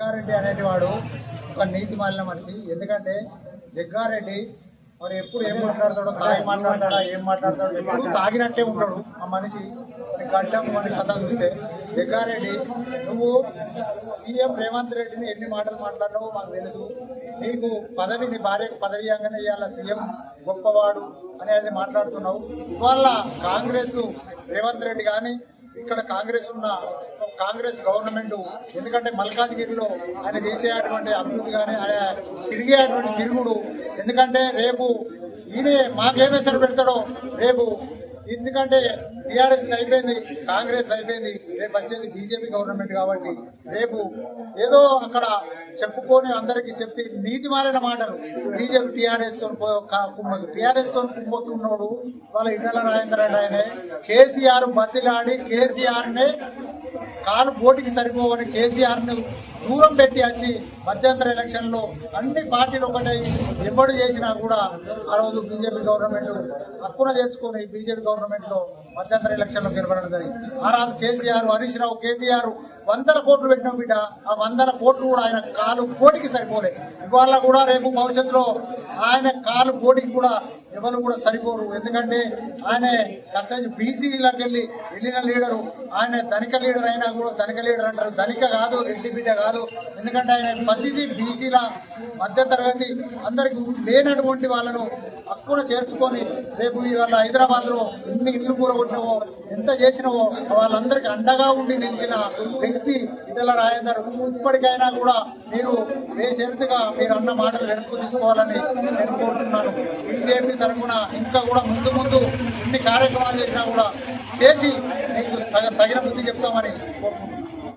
జగ్గారెడ్డి అనేటివాడు ఒక నీతి మాలిన మనిషి. ఎందుకంటే జగ్గారెడ్డి మరి ఎప్పుడు ఏం మాట్లాడతాడో తాగి మాట్లాడతాడా ఏం మాట్లాడతాడో ఎప్పుడు తాగినట్టే ఉంటాడు ఆ మనిషి. మరి గడ్డం మరి కథ చూస్తే జగ్గారెడ్డి నువ్వు సీఎం రేవంత్ రెడ్డిని ఎన్ని మాటలు మాట్లాడినావో మాకు తెలుసు. నీకు పదవి నీ భార్యకు పదవి అంగనే ఇవాళ సీఎం గొప్పవాడు అనేది మాట్లాడుతున్నావు. ఇవాళ కాంగ్రెస్ రేవంత్ రెడ్డి కానీ ఇక్కడ కాంగ్రెస్ ఉన్న కాంగ్రెస్ గవర్నమెంట్ ఎందుకంటే మల్కాజ్గిరిలో ఆయన చేసేటువంటి అభివృద్ధి కానీ ఆయన తిరిగేటువంటి తిరుగుడు. ఎందుకంటే రేపు ఈయనే మాకేమే పెడతాడో రేపు. ఎందుకంటే టీఆర్ఎస్ అయిపోయింది కాంగ్రెస్ అయిపోయింది రేపు వచ్చేది బీజేపీ గవర్నమెంట్ కాబట్టి రేపు ఏదో అక్కడ చెప్పుకొని అందరికి చెప్పి నీతి మారిన మాటలు బీజేపీ టీఆర్ఎస్తో కుమ్మకు టీఆర్ఎస్తో కుమ్మకున్నాడు వాళ్ళ ఇటల రాజేంద్ర రెడ్డి ఆయనే. కేసీఆర్ బతిలాడి కేసీఆర్ నే కాలు బోటికి సరిపోవని కేసీఆర్ను దూరం పెట్టి వచ్చి మధ్యంతర ఎలక్షన్లో అన్ని పార్టీలు ఒకటే ఎప్పుడు చేసినా కూడా ఆ రోజు బీజేపీ గవర్నమెంట్ హక్కున చేసుకుని బీజేపీ గవర్నమెంట్లో మధ్యంతర ఎలక్షన్లో గెలవడం జరిగింది. ఆ రోజు కేసీఆర్ హరీష్ రావు కేటీఆర్ వందల కోట్లు పెట్టిన బిడ్డ ఆ వందల కోట్లు కూడా ఆయన కాలు కోటికి సరిపోలే. ఇవాళ కూడా రేపు భవిష్యత్తులో ఆయన కాలు కోటికి కూడా ఎవరు కూడా సరిపోరు. ఎందుకంటే ఆయన అసలు బీసీలకు వెళ్ళి వెళ్ళిన లీడరు ఆయన ధనిక లీడర్ అయినా కూడా ధనిక లీడర్ అంటారు. ధనిక కాదు రెడ్డి బిడ్డ కాదు. ఎందుకంటే ఆయన ప్రతిదీ బీసీల మధ్య తరగతి. అందరికి లేనటువంటి వాళ్ళను హక్కున చేర్చుకొని రేపు ఇవాళ హైదరాబాద్లో ఎన్ని ఇల్లు కూరగొట్టినవో ఎంత చేసినవో వాళ్ళందరికీ అండగా ఉండి నిలిచిన వ్యక్తి ఇటల రాజేందర్. ఇప్పటికైనా కూడా మీరు బేషరతుగా మీరు అన్న మాటలు వెనక్కు తీసుకోవాలని నేను కోరుతున్నాను. బీజేపీ తరఫున ఇంకా కూడా ముందు ముందు ఎన్ని కార్యక్రమాలు చేసినా కూడా చేసి మీకు తగ- తగిన బుద్ధి చెప్తామని కోరుకుంటున్నాను.